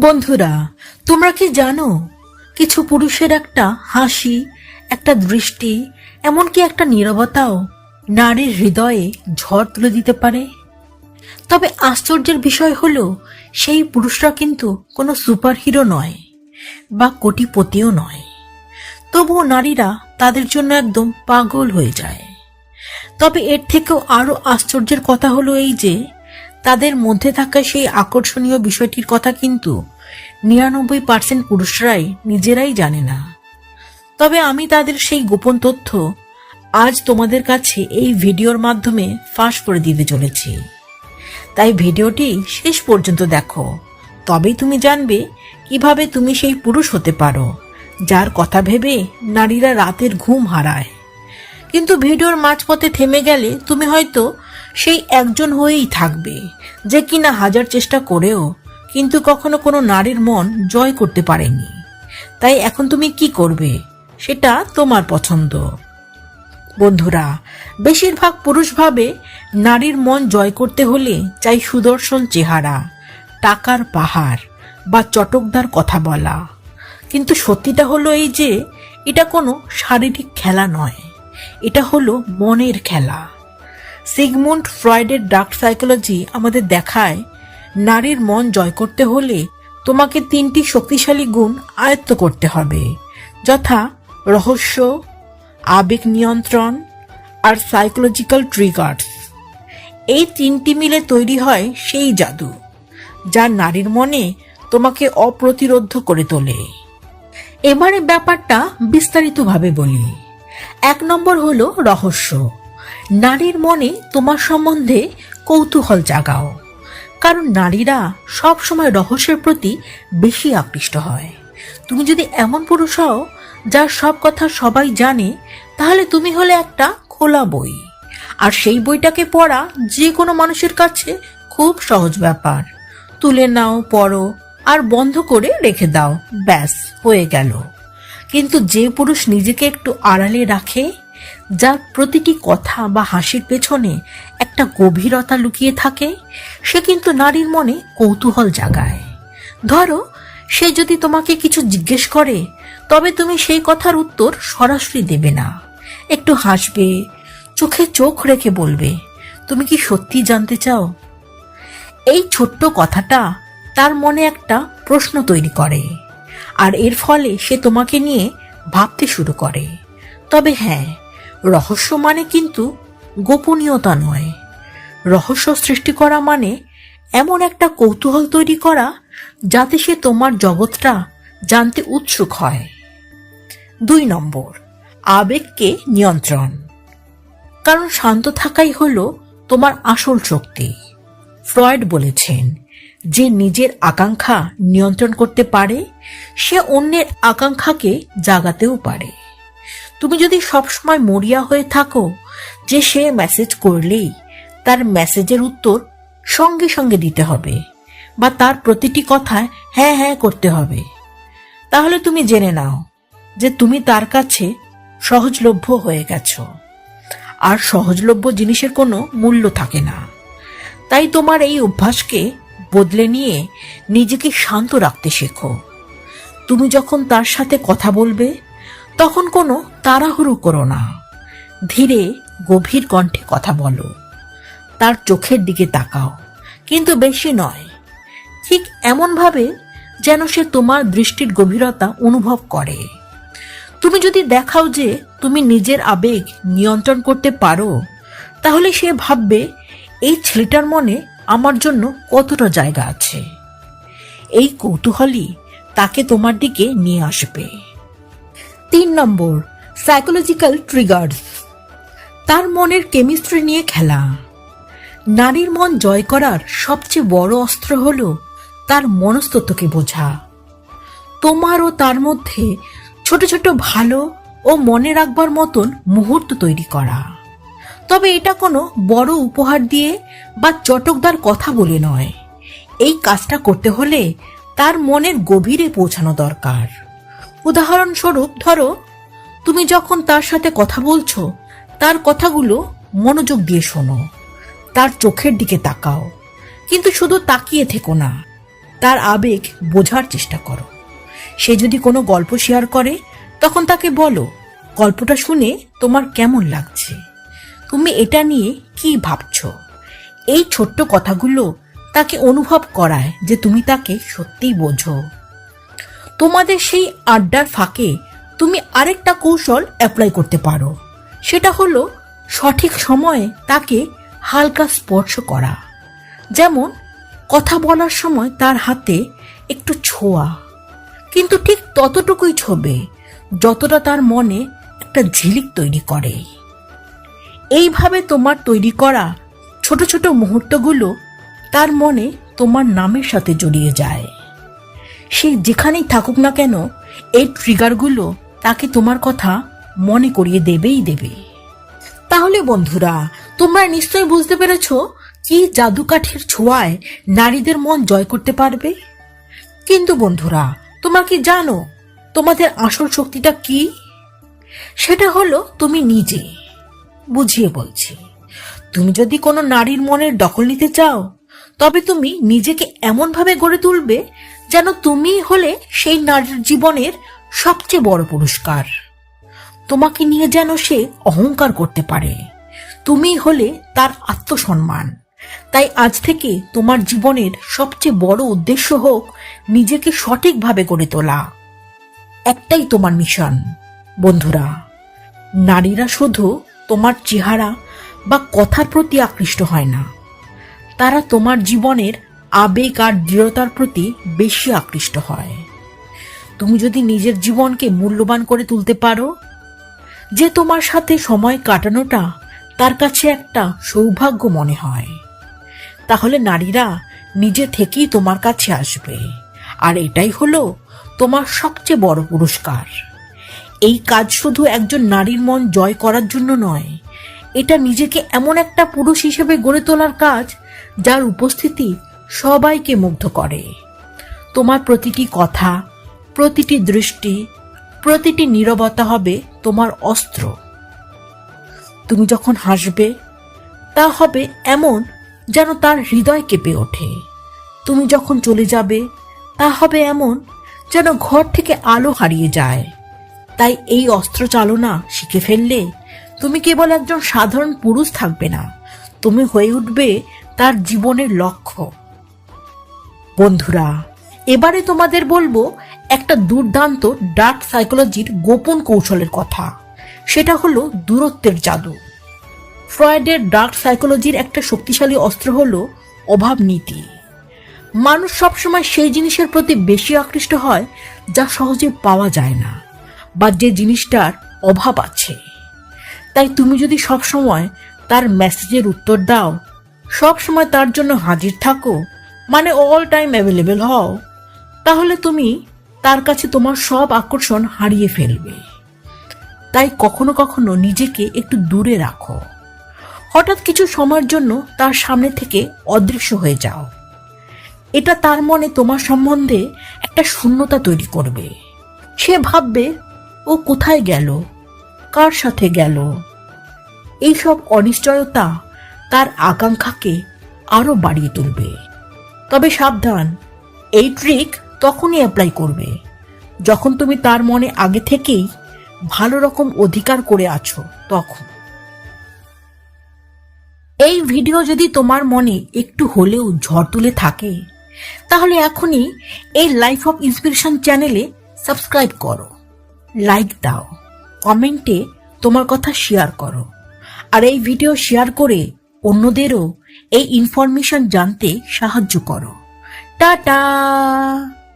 বন্ধুরা, তোমরা কি জানো, কিছু পুরুষের একটা হাসি, একটা দৃষ্টি, এমনকি একটা নীরবতাও নারীর হৃদয়ে ঝড় তুলে দিতে পারে? তবে আশ্চর্যের বিষয় হলো, সেই পুরুষরা কিন্তু কোনো সুপারহিরো নয়, বা কোটিপতিও নয়। তবুও নারীরা তাদের জন্য একদম পাগল হয়ে যায়। তবে এর থেকেও আরও আশ্চর্যের কথা হলো এই যে তাদের মধ্যে থাকা সেই আকর্ষণীয় বিষয়টির কথা কিন্তু নিরানব্বই পার্সেন্ট পুরুষরাই নিজেরাই জানে না। তবে আমি তাদের সেই গোপন তথ্য আজ তোমাদের কাছে এই ভিডিওর মাধ্যমে ফাঁস করে দিতে চলেছি। তাই ভিডিওটি শেষ পর্যন্ত দেখো। তবেই তুমি জানবে কীভাবে তুমি সেই পুরুষ হতে পারো, যার কথা ভেবে নারীরা রাতের ঘুম হারায়। কিন্তু ভিডিওর মাঝপথে থেমে গেলে তুমি হয়তো সেই একজন হয়েই থাকবে, যে কিনা হাজার চেষ্টা করেও কিন্তু কখনো কোনো নারীর মন জয় করতে পারেনি। তাই এখন তুমি কি করবে, সেটা তোমার পছন্দ। বন্ধুরা, বেশিরভাগ পুরুষ ভাবে নারীর মন জয় করতে হলে চাই সুদর্শন চেহারা, টাকার পাহাড় বা চটকদার কথা বলা। কিন্তু সত্যিটা হলো এই যে, এটা কোনো শারীরিক খেলা নয়, এটা হলো মনের খেলা। সিগমুন্ড ফ্রয়েডের ডার্ক সাইকোলজি আমাদের দেখায়, নারীর মন জয় করতে হলে তোমাকে তিনটি শক্তিশালী গুণ আয়ত্ত করতে হবে, যথা রহস্য, আবেগ নিয়ন্ত্রণ আর সাইকোলজিক্যাল ট্রিগার্স। এই তিনটি মিলে তৈরি হয় সেই জাদু, যা নারীর মনে তোমাকে অপ্রতিরোধ করে তোলে। এবারে ব্যাপারটা বিস্তারিতভাবে বলি। এক নম্বর হলো রহস্য। নারীর মনে তোমার সম্বন্ধে কৌতূহল জাগাও। কারণ নারীরা সব সময় রহস্যের প্রতি বেশি আকৃষ্ট হয়। তুমি যদি এমন পুরুষ হও, যার সব কথা সবাই জানে, তাহলে তুমি হলে একটা খোলা বই। আর সেই বইটাকে পড়া যে কোনো মানুষের কাছে খুব সহজ ব্যাপার। তুলে নাও, পড়ো, আর বন্ধ করে রেখে দাও। ব্যাস, হয়ে গেল। কিন্তু যে পুরুষ নিজেকে একটু আড়ালে রাখে যার প্রতিটি কথা বা হাসির পেছনে একটা গভীরতা লুকিয়ে থাকে, সে কিন্তু নারীর মনে কৌতূহল জাগায়। ধরো, সে যদি তোমাকে কিছু জিজ্ঞেস করে, তবে তুমি সেই কথার উত্তর সরাসরি দেবে না। একটু হাসবে, চোখে চোখ রেখে বলবে, তুমি কি সত্যি জানতে চাও? এই ছোট্ট কথাটা তার মনে একটা প্রশ্ন তৈরি করে, আর এর ফলে সে তোমাকে নিয়ে ভাবতে শুরু করে। তবে হ্যাঁ রহস্য মানে কিন্তু গোপনীয়তা নয়। রহস্য সৃষ্টি করা মানে এমন একটা কৌতূহল তৈরি করা যাতে সে তোমার জগৎটা জানতে উৎসুক হয়। দুই নম্বর, আবেগকে নিয়ন্ত্রণ। কারণ শান্ত থাকাই হলো তোমার আসল শক্তি। ফ্রয়েড বলেছেন, যে নিজের আকাঙ্ক্ষা নিয়ন্ত্রণ করতে পারে, সে অন্যের আকাঙ্ক্ষাকে জাগাতেও পারে। তুমি যদি সবসময় মরিয়া হয়ে থাকো, যে সে মেসেজ করলেই তার মেসেজের উত্তর সঙ্গে সঙ্গে দিতে হবে বা তার প্রতিটি কথায় হ্যাঁ হ্যাঁ করতে হবে। তাহলে তুমি জেনে নাও যে তুমি তার কাছে সহজলভ্য হয়ে গেছো। আর সহজলভ্য জিনিসের কোনো মূল্য থাকে না। তাই তোমার এই অভ্যাসকে বদলে নিয়ে নিজেকে শান্ত রাখতে শেখো। তুমি যখন তার সাথে কথা বলবে তখন কোনো তাড়াহুড়ো করো না। ধীরে গভীর কণ্ঠে কথা বলো। তার চোখের দিকে তাকাও। কিন্তু বেশি নয়। ঠিক এমনভাবে যেন সে তোমার দৃষ্টির গভীরতা অনুভব করে। তুমি যদি দেখাও যে তুমি নিজের আবেগ নিয়ন্ত্রণ করতে পারো, তাহলে সে ভাববে, এই ছেলেটার মনে আমার জন্য কতটা জায়গা আছে। এই কৌতূহলই তাকে তোমার দিকে নিয়ে আসবে। তিন নম্বর সাইকোলজিক্যাল ট্রিগার্স তার মনের কেমিস্ট্রি নিয়ে খেলা। নারীর মন জয় করার সবচেয়ে বড় অস্ত্র হল তার মনস্তত্ত্বকে বোঝা। তোমার ও তার মধ্যে ছোট ছোট ভালো ও মনে রাখবার মতন মুহূর্ত তৈরি করা। তবে এটা কোনো বড় উপহার দিয়ে বা চটকদার কথা বলে নয়। এই কাজটা করতে হলে তার মনের গভীরে পৌঁছানো দরকার। উদাহরণস্বরূপ, ধরো, তুমি যখন তার সাথে কথা বলছো, তার কথাগুলো মনোযোগ দিয়ে শোনো, তার চোখের দিকে তাকাও, কিন্তু শুধু তাকিয়ে থেকো না, তার আবেগ বোঝার চেষ্টা করো। সে যদি কোনো গল্প শেয়ার করে, তখন তাকে বলো, গল্পটা শুনে তোমার কেমন লাগছে? তুমি এটা নিয়ে কি ভাবছ? এই ছোট্ট কথাগুলো তাকে অনুভব করায় যে তুমি তাকে সত্যিই বোঝো। তোমাদের সেই আড্ডার ফাঁকে তুমি আরেকটা কৌশল অ্যাপ্লাই করতে পারো। সেটা হলো সঠিক সময়ে তাকে হালকা স্পর্শ করা। যেমন, কথা বলার সময় তার হাতে একটু ছোঁয়া। কিন্তু ঠিক ততটুকুই ছোবে, যতটা তার মনে একটা ঝিলিক তৈরি করে। এইভাবে তোমার তৈরি করা ছোট ছোট মুহূর্তগুলো তার মনে তোমার নামের সাথে জড়িয়ে যায়। সে যেখানেই থাকুক না কেন এই ট্রিগারগুলো তাকে তোমার কথা মনে করিয়ে দেবেই দেবে। তাহলে বন্ধুরা, তোমরা নিশ্চয়ই বুঝতে পেরেছ কি জাদুকাঠির ছোঁয়ায় নারীদের মন জয় করতে পারবে? কিন্তু বন্ধুরা, তোমরা কি জানো তোমাদের আসল শক্তিটা কি? সেটা হলো তুমি নিজে। বুঝিয়ে বলছি, তুমি যদি কোনো নারীর মনের দখল নিতে চাও, তবে তুমি নিজেকে এমনভাবে গড়ে তুলবে যেন তুমি হলে সেই নারীর জীবনের সবচেয়ে বড় পুরস্কার। তোমাকে নিয়ে যেন সে অহংকার করতে পারে। তুমি হলে তার আত্মসম্মান। তাই আজ থেকে তোমার জীবনের সবচেয়ে বড় উদ্দেশ্য হোক নিজেকে সঠিকভাবে গড়ে তোলা। একটাই তোমার মিশন। বন্ধুরা, নারীরা শুধু তোমার চেহারা বা কথার প্রতি আকৃষ্ট হয় না। তারা তোমার জীবনের আবেগ আর দৃঢ়তার প্রতি বেশি আকৃষ্ট হয়। তুমি যদি নিজের জীবনকে মূল্যবান করে তুলতে পারো, যে তোমার সাথে সময় কাটানোটা তার কাছে একটা সৌভাগ্য মনে হয়, তাহলে নারীরা নিজে থেকেই তোমার কাছে আসবে। আর এটাই হলো তোমার সবচেয়ে বড় পুরস্কার। এই কাজ শুধু একজন নারীর মন জয় করার জন্য নয়, এটা নিজেকে এমন একটা পুরুষ হিসেবে গড়ে তোলার কাজ যার উপস্থিতি সবাইকে মুগ্ধ করে। তোমার প্রতিটি কথা, প্রতিটি দৃষ্টি, প্রতিটি নীরবতা হবে তোমার অস্ত্র। তুমি যখন হাসবে, তা হবে এমন যেন তার হৃদয় কেঁপে ওঠে। তুমি যখন চলে যাবে, তা হবে এমন যেন ঘর থেকে আলো হারিয়ে যায়। তাই এই অস্ত্র চালনা শিখে ফেললে তুমি কেবল একজন সাধারণ পুরুষ থাকবে না। তুমি হয়ে উঠবে তার জীবনের লক্ষ্য। বন্ধুরা, এবারে তোমাদের বলব একটা দুর্দান্ত ডার্ক সাইকোলজির গোপন কৌশলের কথা। সেটা হলো দূরত্বের জাদু। ফ্রয়েডের ডার্ক সাইকোলজির একটা শক্তিশালী অস্ত্র হলো অভাব নীতি। মানুষ সবসময় সেই জিনিসের প্রতি বেশি আকৃষ্ট হয় যা সহজে পাওয়া যায় না, বা যে জিনিসটার অভাব আছে। তাই তুমি যদি সবসময় তার মেসেজের উত্তর দাও সব সময় তার জন্য হাজির থাকো মানে অল টাইম অ্যাভেলেবেল হও। তাহলে তুমি তার কাছে তোমার সব আকর্ষণ হারিয়ে ফেলবে। তাই কখনো কখনো নিজেকে একটু দূরে রাখো। হঠাৎ কিছু সময়ের জন্য তার সামনে থেকে অদৃশ্য হয়ে যাও। এটা তার মনে তোমার সম্বন্ধে একটা শূন্যতা তৈরি করবে। সে ভাববে, ও কোথায় গেল? কার সাথে গেল? এইসব অনিশ্চয়তা তার আকাঙ্ক্ষাকে আরও বাড়িয়ে তুলবে। তবে সাবধান। এই ট্রিক তখনই অ্যাপ্লাই করবে। যখন তুমি তার মনে আগে থেকেই ভালো রকম অধিকার করে আছো, তখন। এই ভিডিও যদি তোমার মনে একটু হলেও ঝড় তুলে থাকে, তাহলে এখনই এই লাইফ অফ ইন্সপিরেশন চ্যানেলে সাবস্ক্রাইব করো। লাইক দাও। কমেন্টে তোমার কথা শেয়ার করো। আর এই ভিডিও শেয়ার করে অন্যদেরও এই ইনফরমেশন জানতে সাহায্য করো। টাটা!